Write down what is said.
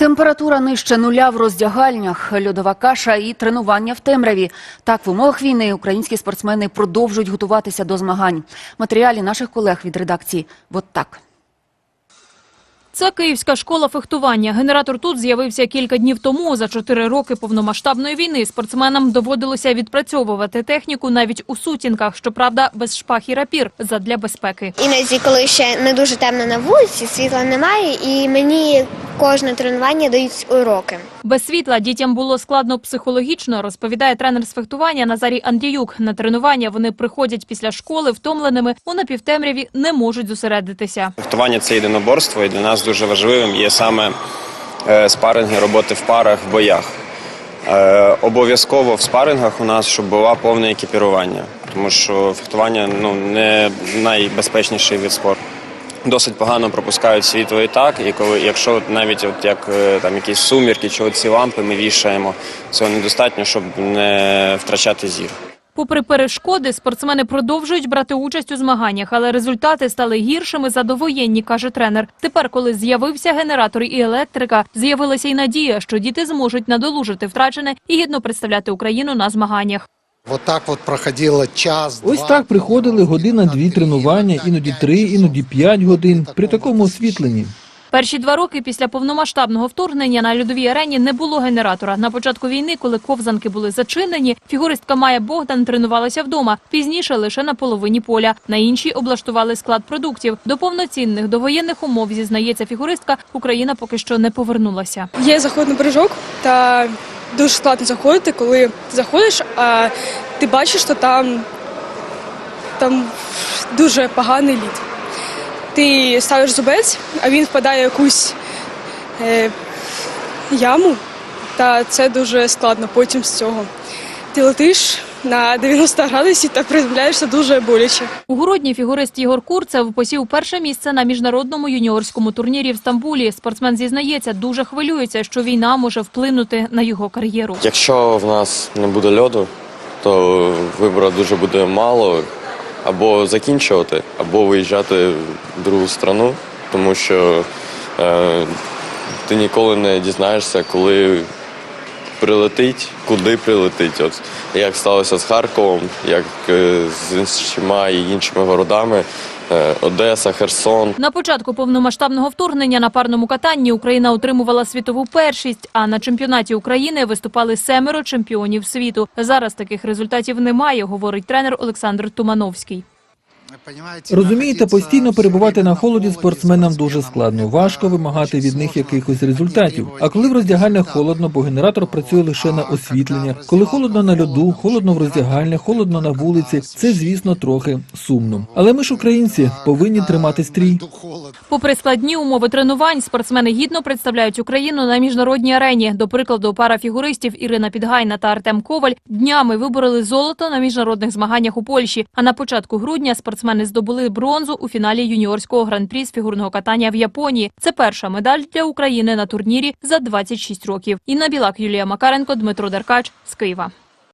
Температура нижче нуля в роздягальнях, льодова каша і тренування в темряві. Так, в умовах війни українські спортсмени продовжують готуватися до змагань. Матеріалі наших колег від редакції «Вот так». Це київська школа фехтування. Генератор тут з'явився кілька днів тому. За чотири роки повномасштабної війни спортсменам доводилося відпрацьовувати техніку навіть у сутінках, щоправда, без шпаг і рапір задля безпеки. Іноді, коли ще не дуже темно на вулиці, світла немає, і мені кожне тренування дають уроки. Без світла дітям було складно психологічно, розповідає тренер з фехтування Назарій Андіюк. На тренування вони приходять після школи втомленими, у напівтемряві не можуть зосередитися. Фехтування це єдиноборство, і для нас дуже важливим є саме е, спаринги, роботи в парах, в боях. Е, Обов'язково в спарингах у нас, щоб було повне екіпірування, тому що фехтування ну, не найбезпечніший від спорту. Досить погано пропускають світло і так, і коли, якщо навіть от як е, там якісь сумірки чи ці лампи ми вішаємо, цього недостатньо, щоб не втрачати зір. Попри перешкоди, спортсмени продовжують брати участь у змаганнях, але результати стали гіршими за довоєнні, каже тренер. Тепер, коли з'явився генератор і електрика, з'явилася й надія, що діти зможуть надолужити втрачене і гідно представляти Україну на змаганнях. Вот так вот проходило час. Ось так приходили година-дві тренування, іноді три, іноді п'ять годин при такому освітленні. Перші два роки після повномасштабного вторгнення на льодовій арені не було генератора. На початку війни, коли ковзанки були зачинені, фігуристка Майя Богдан тренувалася вдома. Пізніше лише на половині поля. На іншій облаштували склад продуктів. До повноцінних довоєнних умов зізнається фігуристка. Україна поки що не повернулася. Є заход на та дуже складно заходити, коли ти заходиш, а ти бачиш, що там, там дуже поганий лід. Ти ставиш зубець, а він впадає в якусь е, яму, та це дуже складно потім з цього. Ти летиш на 90 градусів та приземляєшся дуже боляче. У грудні фігурист Єгор Курцев посів перше місце на міжнародному юніорському турнірі в Стамбулі. Спортсмен зізнається, дуже хвилюється, що війна може вплинути на його кар'єру. Якщо в нас не буде льоду, то вибору дуже буде мало. Або закінчувати, або виїжджати в другу страну, тому що е, ти ніколи не дізнаєшся, коли прилетить, куди прилетить. От як сталося з Харковом, як е, з іншими і іншими городами, е, Одеса, Херсон. На початку повномасштабного вторгнення на парному катанні Україна отримувала світову першість, а на чемпіонаті України виступали семеро чемпіонів світу. Зараз таких результатів немає, говорить тренер Олександр Тумановський. Розумієте, постійно перебувати на холоді спортсменам дуже складно. Важко вимагати від них якихось результатів. А коли в роздягальнях холодно, бо генератор працює лише на освітлення. коли холодно на льоду, холодно в роздягальнях, холодно на вулиці. Це, звісно, трохи сумно. Але ми ж українці повинні тримати стрій. Холод. Попри складні умови тренувань, спортсмени гідно представляють Україну на міжнародній арені. До прикладу, пара фігуристів Ірина Підгайна та Артем Коваль днями вибороли золото на міжнародних змаганнях у Польщі. А на початку грудня спортсмени здобули бронзу у фіналі юніорського гран-прі з фігурного катання в Японії. Це перша медаль для України на турнірі за 26 років. Інна Білак, Юлія Макаренко, Дмитро Деркач з Києва.